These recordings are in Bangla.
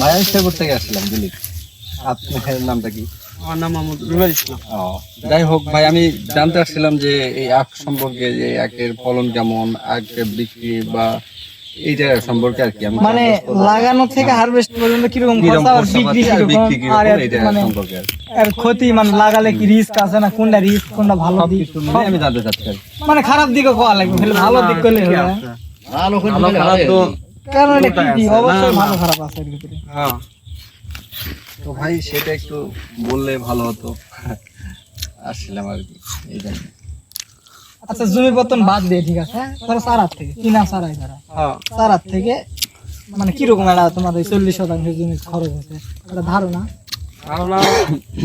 মায়ানসাগর থেকে আসছিলাম দিলীপ। আপনার নামটা কি? আমার নাম মোহাম্মদ রুবেল ইসলাম। যাই হোক ভাই আমি জানতে আসছিলাম যে এই আখ সম্পর্কে যে আখের ফলন কেমন আখের বিক্রি বা এইটা সম্পর্কে আর কি আমি মানে লাগানো থেকে হারভেস্ট পর্যন্ত কীরকম খরচা আর বিক্রি আর কীরকম? আর এর মানে সম্পর্কে আর এর ক্ষতি মানে লাগালে কি রিস্ক আছে না কোনটা রিস্ক কোনটা ভালো দিক? আমি জানতে চাচ্ছি মানে খারাপ দিকও কোয়া লাগবে ভালো দিক করলে ভালো খারাপ তো এটা কি? কি অবশ্যই ভালো খারাপ আছে এর ভিতরে। হ্যাঁ। তো ভাই সেটা একটু বললে ভালো হতো। আসছিলাম আর কি এই জন্য। আচ্ছা জমি পতন বাদ দিয়ে ঠিক আছে ধরো সারার থেকে কিনা সারাই ধরা? হ্যাঁ। সারার থেকে মানে কীরকম তোমার এই চল্লিশ শতাংশ জমি খরচ একটা ধারণা?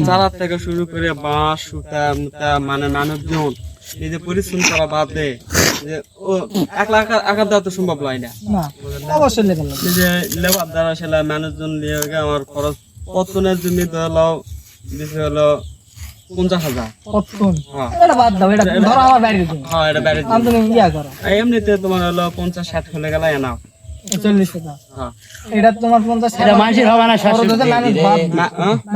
চারা থেকে শুরু করে বাঁশ সুতা মুতা মানে মানুষজন এই যে পরিশ্রম করা বাদ দেয় যে ও এক লাখ আকার দেওয়া তো সম্ভব নয় না। না। অবশ্যই লেভেল এই যে লেবার দ্বারা সেটা মানুষজন নিয়ে আমার খরচ পত্তনের জমি তো বেশি হলো পঞ্চাশ হাজার। এটা বাদ দাও এটা ধরো আমার বাড়ির জমি। হ্যাঁ এটা বেড়ে আমি তুমি ইয়া করো। এমনিতে তোমার হলো পঞ্চাশ ষাট হলে গেলে এনা চল্লিশ শতাংশ হ্যাঁ। এটা তোমার পঞ্চাশ এটা মানুষের হবে না মানুষ বাদ?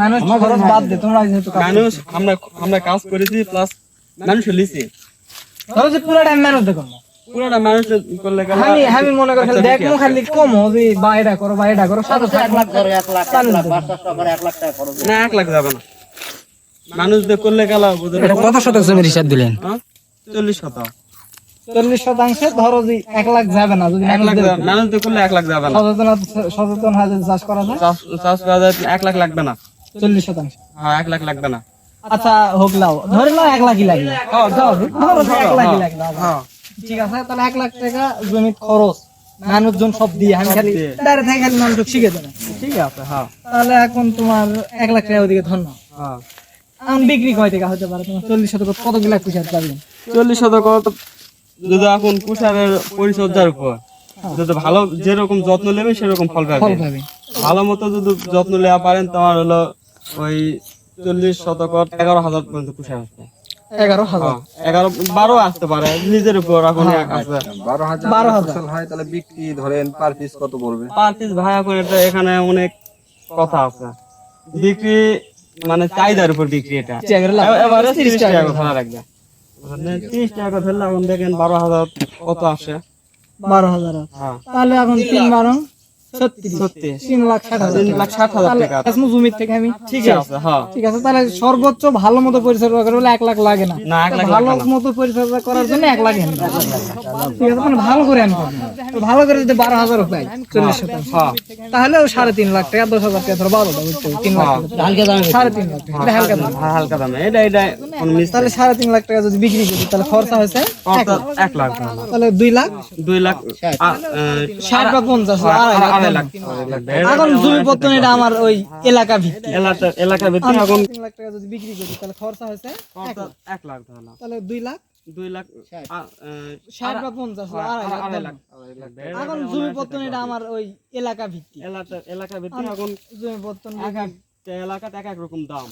মানুষ খরচ বাদ দে তোমরা মানুষ আমরা আমরা কাজ করেছি প্লাস মানুষ লিছি ধরো যে পুরো টাইম মানুষ দেখো। পুরোটা মানুষ করলে আমি আমি মনে করি দেখব খালি কম যে বা এটা করো বা এটা করো সাথে এক লাখ করে এক লাখ না এক লাখ যাবে না। মানুষ দিয়ে করলে গেল বুঝলে কত শতাংশ জমির হিসাব দিলেন? হ্যাঁ? চল্লিশ শতাংশ। চল্লিশ শতাংশে ধরো যে এক লাখ যাবে না যদি মানুষ দিয়ে- যাবে- মানুষ দিয়ে করলে এক লাখ যাবে না। সচেতন সচেতন হয় যদি চাষ করা যায়? চাষ চাষ করা যায় এক লাখ লাগবে না। চল্লিশ শতাংশ। হ্যাঁ এক লাখ লাগবে না। আচ্ছা হোক লাও। ধরে নাও এক লাখই লাগবে ধরো এক লাখই লাগবে হ্যাঁ। ঠিক আছে তাহলে এক লাখ টাকা জমির খরচ মানুষজন সব দিয়ে আমি খালি দাঁড়িয়ে থেকে খালি মানুষ শিখে দেবে ঠিক আছে হ্যাঁ। তাহলে এখন তোমার এক লাখ টাকা ওদিকে ধন্য। হ্যাঁ। এখন বিক্রি কয় টাকা হতে পারে? তোমার চল্লিশ শতক কত পারবেন চল্লিশ শতক যদি এখন কুষারের পরিচর্যার উপর যদি ভালো যেরকম যত্ন নেবে সেরকম ফল পাবে। ভালো মতো যদি যত্ন নেওয়া পারেন তোমার হলো ওই চল্লিশ শতক এগারো হাজার পর্যন্ত কুষার আসবে। এগারো হাজার। হ্যাঁ, এগারো বারো আসতে পারে নিজের উপর এখন আছে। বারো হাজার বারো হাজার। হয় তাহলে বিক্রি ধরেন পার পিস কত পড়বে? পার পিস ভাড়া করে তো এখানে অনেক কথা আছে। বিক্রি মানে চাহিদার উপর বিক্রি এটা। এবারে তিরিশ টাকা ধরা রাখবে তিরিশ টাকা ধরলে এখন দেখেন বারো হাজার কত আসে। বারো হাজার। হ্যাঁ। তাহলে এখন তিন বারো। তাহলে টাকা। এসমু জমির থেকে আমি ঠিক আছে। হ্যাঁ। ঠিক আছে তাহলে সর্বোচ্চ ভালো মতো পরিচর্যা করে বলে এক লাখ লাগে না। না, এক লাখ ভালো মতো পরিচর্যা করার জন্য এক লাখ ঠিক আছে মানে ভালো করে আনতে হবে। তো ভালো করে যদি বারো হাজার পাই চল্লিশ শতাংশ হ্যাঁ তাহলে সাড়ে তিন লাখ টাকা দশ হাজার টাকা ধরো বারোটা বুঝতে তিন লাখ সাড়ে তিন লাখ টাকা হালকা দাম। হ্যাঁ, হালকা দামে। এটা এটা তাহলে সাড়ে তিন লাখ টাকা যদি বিক্রি করি তাহলে খরচা হয়েছে এক লাখ। তাহলে দুই লাখ? দুই লাখ ষাট। বা পঞ্চাশ আড়াই লাখ। এখন জমি পত্তন এটা আমার ওই এলাকা ভিত্তি এলাকা এলাকা ভিত্তিক। এখন 3 লাখ টাকা যদি বিক্রি করি তাহলে খরচা হয়েছে এক লাখ। এক তাহলে দুই লাখ? দুই লাখ আ, আহ, ষাট বা পঞ্চাশ আড়াই লাখ আড়াই লাখ। এখন জমি পত্তন এটা আমার ওই এলাকা ভিত্তি এলাকা এলাকা ভিত্তিক। এখন জমি পত্তন এক এলাকাতে এক এক রকম দাম।